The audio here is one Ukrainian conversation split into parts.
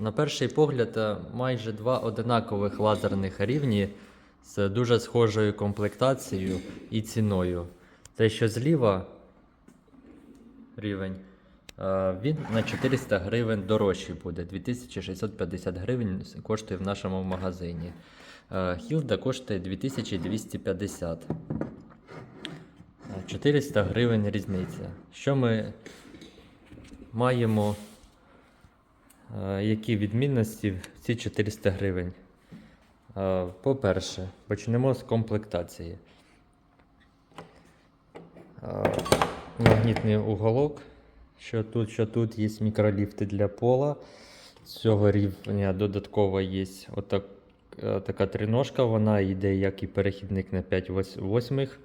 На перший погляд, е, майже два одинакових лазерних рівні з дуже схожою комплектацією і ціною. Те, що зліва рівень, е, він на 400 гривень дорожчий буде. 2650 гривень коштує в нашому магазині. Е, Хілда коштує 2250. Е, 400 гривень різниця. Що ми маємо? Е, Які відмінності в ці 400 гривень? Е, По-перше, почнемо з комплектації. Е, Магнітний уголок. Що тут, що тут є мікроліфти для пола. З цього рівня додатково є отак, така триножка. Вона йде як і перехідник на 5 вось- восьмих.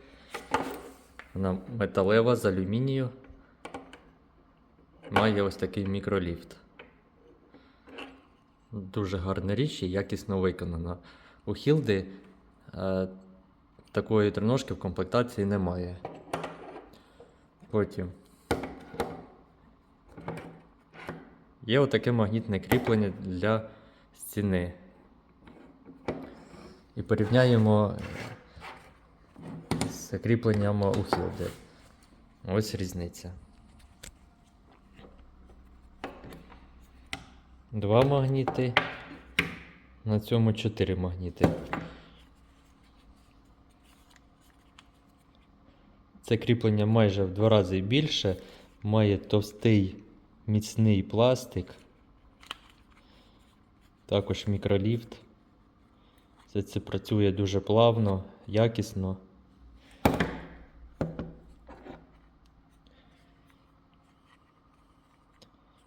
Вона металева з алюмінію. Має ось такий мікроліфт. Дуже гарна річ і якісно виконана. У Хілди е, такої триножки в комплектації немає. Потім. Є отаке магнітне кріплення для стіни. І порівняємо з кріпленням у Хілди. Ось різниця. Два магніти. На цьому чотири магніти. Це кріплення майже в два рази більше. Має товстий міцний пластик. Також мікроліфт. Все це працює дуже плавно, якісно.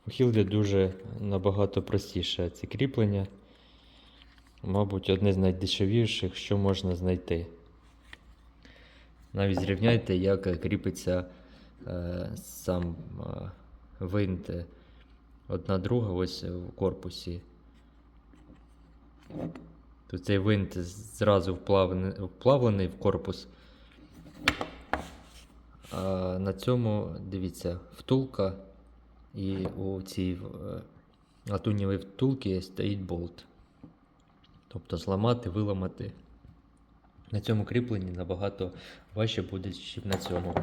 У Хілді дуже набагато простіше це кріплення. Мабуть, одне з найдешевіших, що можна знайти. Навіть зрівняйте, як кріпиться е, сам е, винт одна друга ось в корпусі. Тут цей винт зразу вплавлений, вплавлений в корпус. А на цьому, дивіться, втулка. І у цій е, латунєвій втулці стоїть болт. Тобто зламати, виламати. На цьому кріпленні набагато важче буде, ніж на цьому.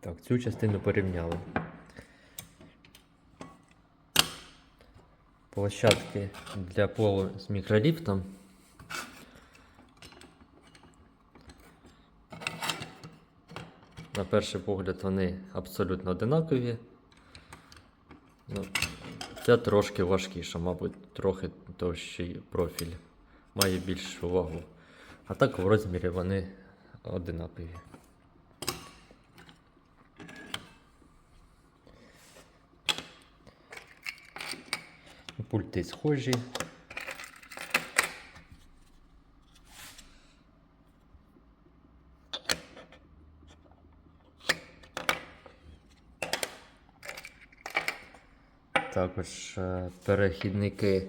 Так, цю частину порівняли. Площадки для полу з мікроліфтом. На перший погляд вони абсолютно одинакові. Ну, це трошки важкіше, мабуть, трохи товщий профіль. Має більшу вагу. А так в розмірі вони одинакові. Пульти схожі. Також е, перехідники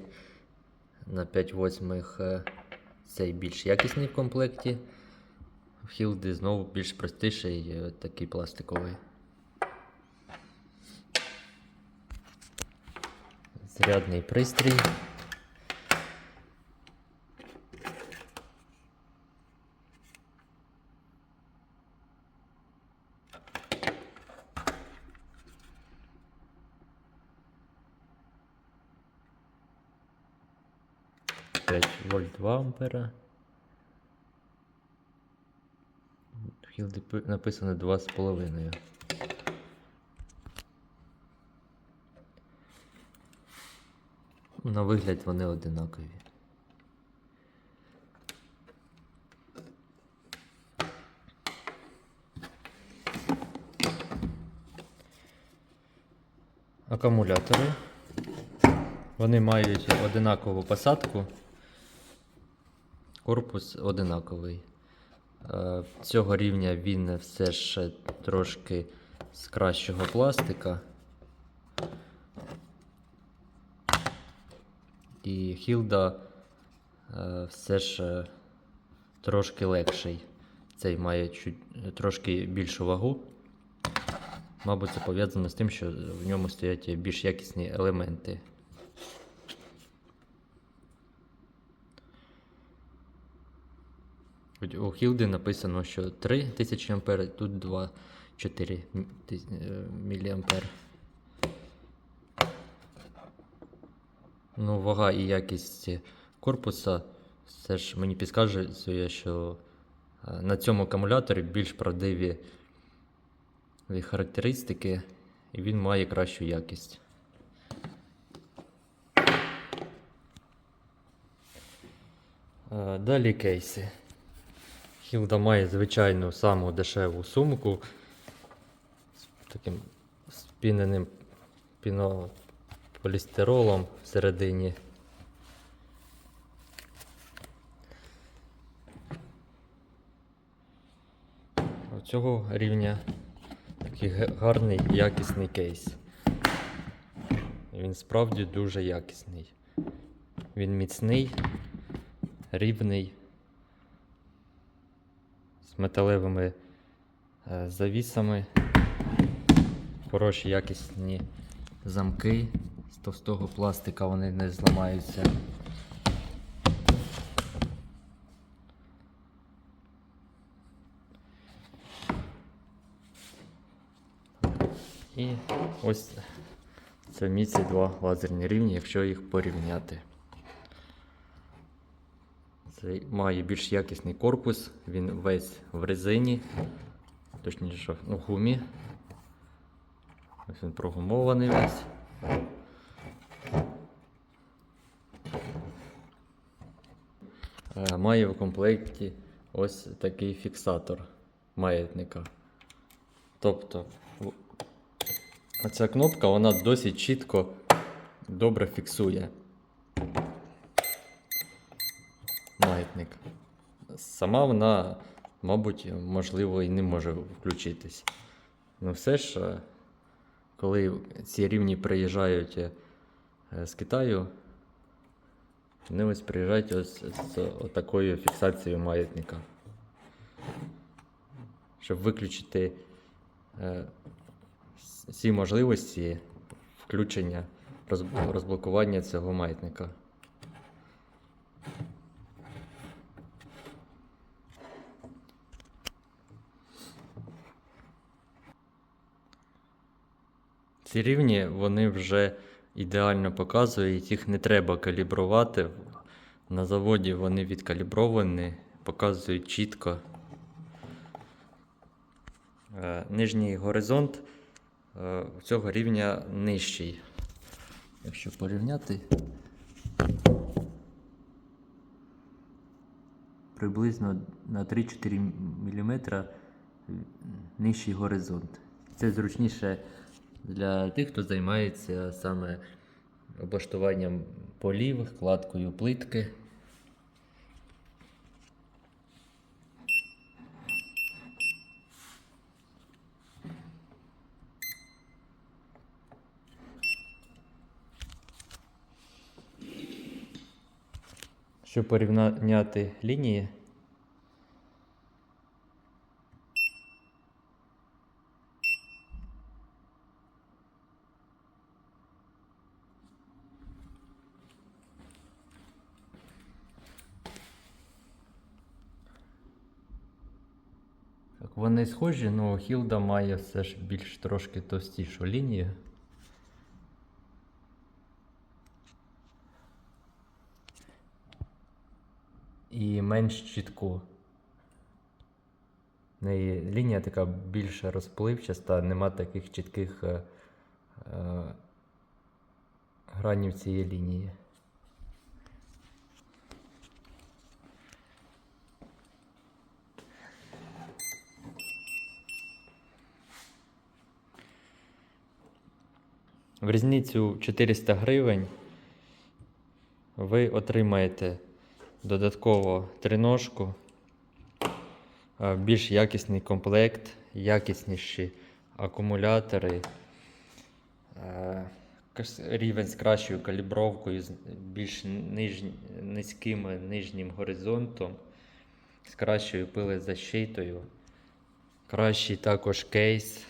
на 5 восьмих е, цей більш якісний в комплекті. Хілди знову більш простіший, е, такий пластиковий. Зарядний пристрій. П'ять вольт 2 ампера. В пи- написано 2,5. На вигляд вони одинакові. Акумулятори. Вони мають одинакову посадку. Корпус одинаковий. Е, Цього рівня він все ж трошки з кращого пластика. І Хілда е, все ж е, трошки легший. Цей має чуть, трошки більшу вагу. Мабуть, це пов'язано з тим, що в ньому стоять більш якісні елементи. От У Хілди написано, що 3000 А, тут 2, 4 мА. Ну, вага і якість корпуса, все ж мені підказує, що е, на цьому акумуляторі більш правдиві характеристики, і він має кращу якість. Е, Далі кейси. Хілда має звичайну саму дешеву сумку з таким спіненим пінополістиролом всередині. Цього рівня такий гарний якісний кейс. Він справді дуже якісний. Він міцний, рівний, з металевими е, завісами, хороші якісні замки з товстого пластика, вони не зламаються. І ось це міці два лазерні рівні, якщо їх порівняти. Цей має більш якісний корпус, він весь в резині, точніше в гумі. Ось він прогумований весь. Е, Має в комплекті ось такий фіксатор маятника. Тобто, оця кнопка вона досить чітко добре фіксує маятник. Сама вона, мабуть, можливо, і не може включитись. Ну все ж, е, коли ці рівні приїжджають е, з Китаю, вони ось приїжджають ось з такою фіксацією маятника. Щоб виключити е, всі можливості включення, розблокування цього маятника. Ці рівні вони вже ідеально показують, їх не треба калібрувати. На заводі вони відкалібровані, показують чітко. Е, Нижній горизонт е, цього рівня нижчий. Якщо порівняти, приблизно на 3-4 мм нижчий горизонт. Це зручніше для тих, хто займається саме облаштуванням полів, кладкою плитки. Щоб порівняти лінії, Так, вони схожі, але Хілда має все ж більш трошки товстішу лінію. І менш чітку. Неї лінія така більш розпливчаста, нема таких чітких е, е, гранів цієї лінії. В різницю 400 гривень ви отримаєте додатково триножку, е, більш якісний комплект, якісніші акумулятори, е, рівень з кращою калібровкою, з більш ниж... низьким нижнім горизонтом. з кращою пилезащитою. Кращий також кейс.